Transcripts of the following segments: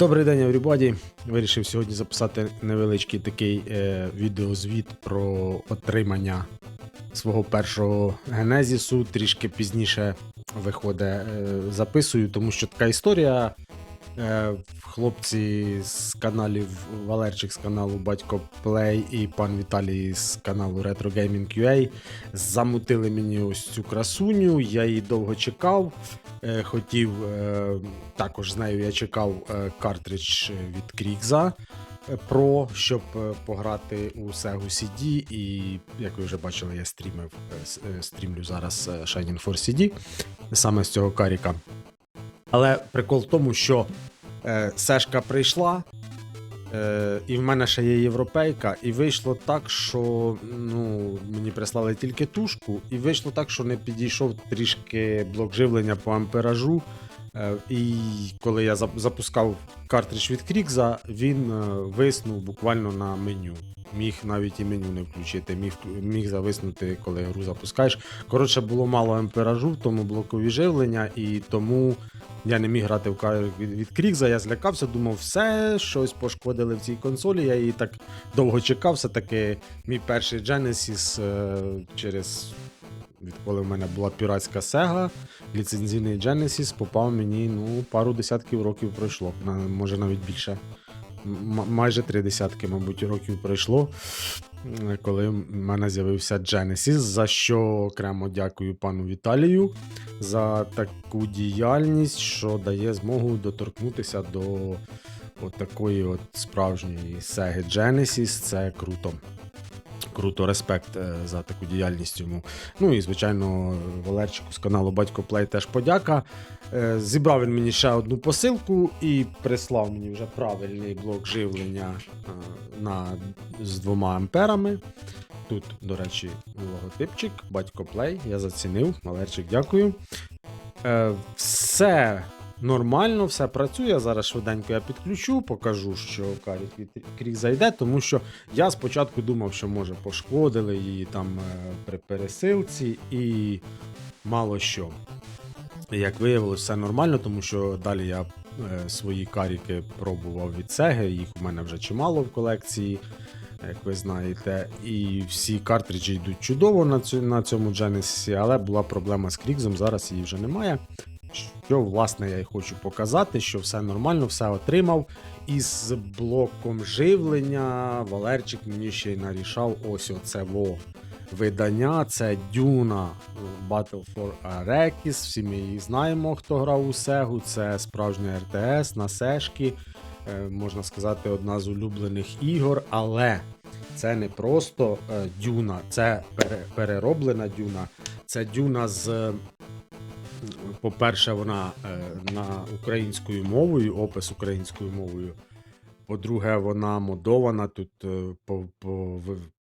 Добрий день, everybody. Вирішив сьогодні записати невеличкий такий е, відеозвіт про отримання свого першого генезісу. Трішки пізніше виходить, е, записую, тому що така історія. Е, хлопці з каналів Валерчик з каналу Батько Плей і пан Віталій з каналу Retro Gaming UA замутили мені ось цю красуню. Я її довго чекав. Е, хотів е, також з нею я чекав картридж від Крікза Pro, щоб пограти у Sega CD. І як ви вже бачили, я стрімив, стрімлю зараз Shining Force CD саме з цього каріка. Але прикол в тому, що е, Сешка прийшла, е, і в мене ще є європейка, і вийшло так, що ну, мені прислали тільки тушку, і вийшло так, що не підійшов трішки блок живлення по амперажу. Е, і коли я запускав картридж від Крікза, він е, виснув буквально на меню. Міг навіть і меню не включити, міг, міг зависнути, коли гру запускаєш. Коротше, було мало амперажу в тому блокові живлення, і тому я не міг грати в кар від, Крікза. Я злякався, думав, все, щось пошкодили в цій консолі. Я її так довго чекав. Все-таки мій перший Genesis е, через відколи в мене була піратська Sega, ліцензійний Genesis попав мені ну, пару десятків років пройшло, може навіть більше. Майже три десятки, мабуть, років пройшло, коли в мене з'явився Genesis, за що окремо дякую пану Віталію за таку діяльність, що дає змогу доторкнутися до от такої от справжньої Sega Genesis. Це круто. Круто, респект е, за таку діяльність йому. Ну і звичайно, Валерчику з каналу Батько Плей теж подяка. Е, Зібрав він мені ще одну посилку і прислав мені вже правильний блок живлення е, на, з двома амперами. Тут, до речі, логотипчик, батько Плей. Я зацінив. Валерчик, дякую. Все нормально, все працює. Зараз швиденько я підключу, покажу, що карік крік зайде, тому що я спочатку думав, що може пошкодили її там е, при пересилці і мало що. Як виявилось, все нормально, тому що далі я е, свої каріки пробував від Sega, їх у мене вже чимало в колекції, як ви знаєте. І всі картриджі йдуть чудово на цьому Genesis, але була проблема з Крікзом, зараз її вже немає. Що, власне, я і хочу показати, що все нормально, все отримав. І з блоком живлення Валерчик мені ще й нарішав ось оце во видання. Це Дюна Battle for Arrakis. Всі ми її знаємо, хто грав у Сегу. Це справжня РТС на Сешки. Е, Можна сказати, одна з улюблених ігор, але це не просто е, Дюна, це пере- перероблена Дюна. Це Дюна з. По-перше, вона е, на українською мовою, опис українською мовою. По-друге, вона модована, тут е,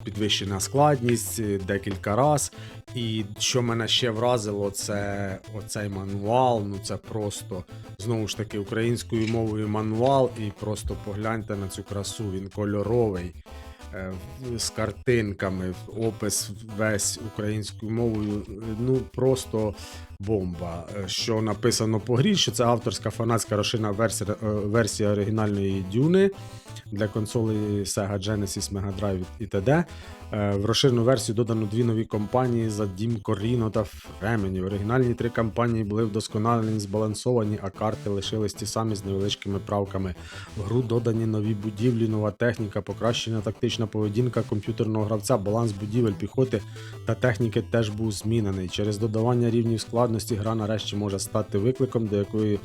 підвищена складність е, декілька раз. І що мене ще вразило, це оцей мануал. Ну це просто знову ж таки українською мовою мануал, і просто погляньте на цю красу. Він кольоровий. З картинками, опис весь українською мовою. Ну просто бомба. Е, Що написано по грі, що це авторська фанатська розширена версія, е, версія оригінальної Дюни для консолей Sega Genesis, Mega Drive і т.д. Е, В розширену версію додано дві нові компанії за Дім Коріно та Фремені. Оригінальні три компанії були вдосконалені, збалансовані, а карти лишились ті самі з невеличкими правками. В гру додані нові будівлі, нова техніка, покращена тактична поведінка комп'ютерного гравця, баланс будівель, піхоти та техніки теж був змінений. Через додавання рівнів складності гра нарешті може стати викликом, до якої,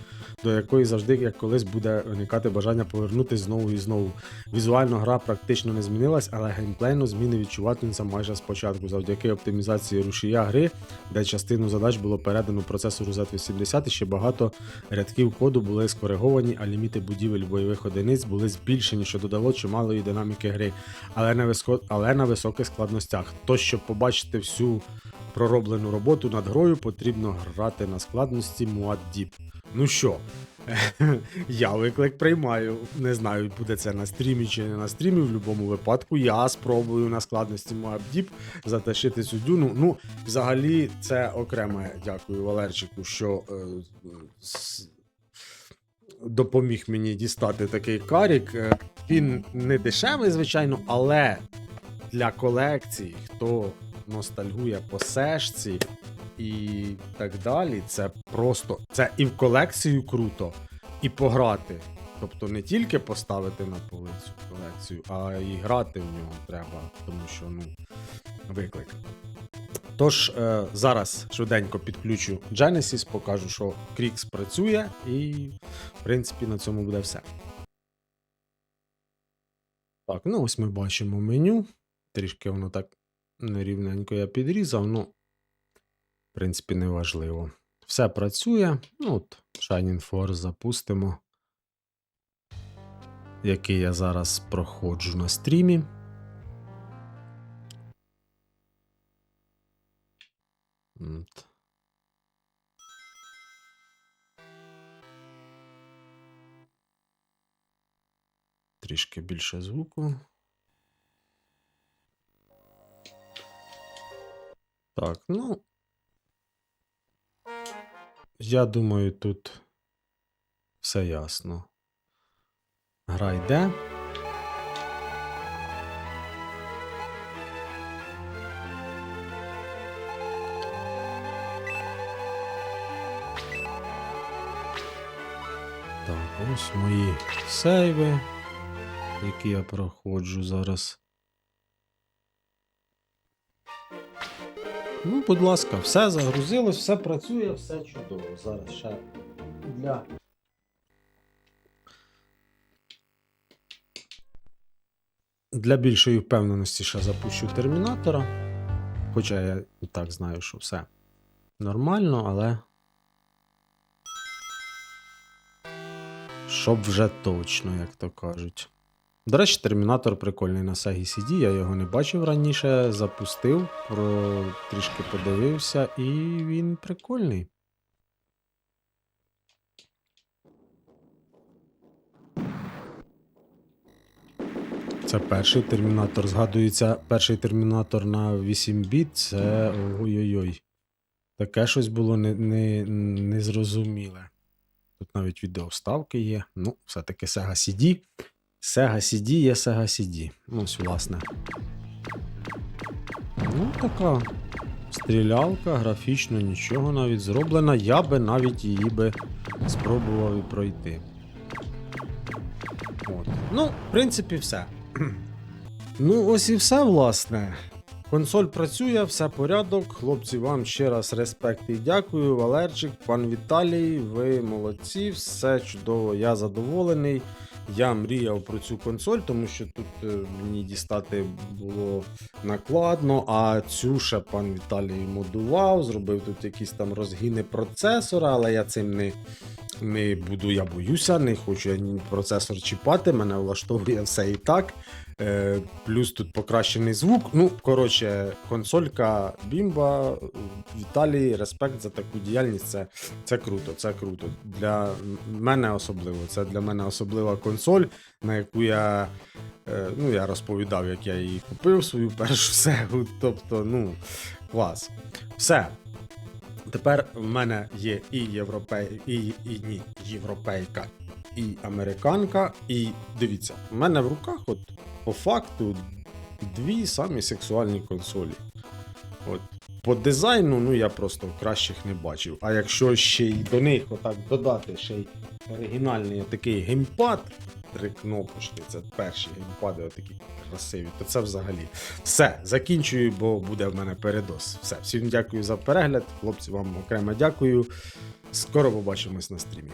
до якої завжди як колись буде виникати бажання повернутися знову і знову. Візуально гра практично не змінилась, але геймплейно зміни відчуватимуться майже спочатку, завдяки оптимізації рушія гри, де частину задач було передано процесору Z80 і ще багато рядків коду були скориговані, а ліміти будівель бойових одиниць були збільшені, що додало чималої динаміки гри, але на, виско... але на високих складностях. То, щоб побачити всю пророблену роботу над грою, потрібно грати на складності Muad'Dib. Ну що, я виклик приймаю. Не знаю, буде це на стрімі чи не на стрімі. В будь-якому випадку я спробую на складності Moab затащити цю дюну. Ну, взагалі, це окреме дякую Валерчику, що е, с- допоміг мені дістати такий карік. Е, Він не дешевий, звичайно, але для колекції, хто ностальгує по сешці і так далі, це просто це і в колекцію круто, і пограти. Тобто не тільки поставити на полицю колекцію, а і грати в нього треба, тому що ну, виклик. Тож е, зараз швиденько підключу Genesis, покажу, що Крікс працює, і в принципі на цьому буде все. Так, ну ось ми бачимо меню. Трішки воно так нерівненько я підрізав, ну, в принципі, не важливо. Все працює. Ну, от, Shining Force запустимо. Який я зараз проходжу на стрімі. От. Трішки більше звуку. Так, ну. Я думаю, тут все ясно. Гра йде. Так, ось мої сейви, які я проходжу зараз. Ну, будь ласка, все загрузилось, все працює, все чудово. Зараз ще для. Для більшої впевненості ще запущу термінатора. Хоча я і так знаю, що все нормально, але. Щоб вже точно, як то кажуть. До речі, термінатор прикольний на Sega CD, я його не бачив раніше, запустив, про... трішки подивився, і він прикольний. Це перший термінатор. Згадується, перший термінатор на 8 біт це ой-ой-ой. Таке щось було не, не, незрозуміле. Тут навіть відеовставки є. Ну, все-таки Sega CD. Sega CD є Sega CD. Ось, власне. Ну, така стрілялка, графічно нічого навіть зроблена. Я би навіть її би спробував пройти. От. Ну, в принципі, все. ну, ось і все, власне. Консоль працює, все порядок. Хлопці, вам ще раз респект і дякую. Валерчик, пан Віталій, ви молодці, все чудово, я задоволений. Я мріяв про цю консоль, тому що тут е, мені дістати було накладно, а цю ще пан Віталій модував, зробив тут якісь там розгіни процесора, але я цим не, не буду, я боюся, не хочу я процесор чіпати, мене влаштовує все і так. Е, плюс тут покращений звук. Ну, коротше, консолька Бімба, Віталій, респект за таку діяльність. Це, це круто, це круто. Для мене особливо. Це для мене особлива консоль, на яку я. е, Ну, я розповідав, як я її купив, свою першу сегу. Тобто, ну, клас. Все. Тепер в мене є і європей, і, і ні, європейка, і американка. І дивіться, в мене в руках, от по факту, дві самі сексуальні консолі. От. По дизайну, ну я просто кращих не бачив. А якщо ще й до них отак додати ще й оригінальний такий геймпад, три кнопочки, це перші геймпади, отакі красиві, то це взагалі. Все, закінчую, бо буде в мене передос. Все, всім дякую за перегляд. Хлопці, вам окремо дякую. Скоро побачимось на стрімі.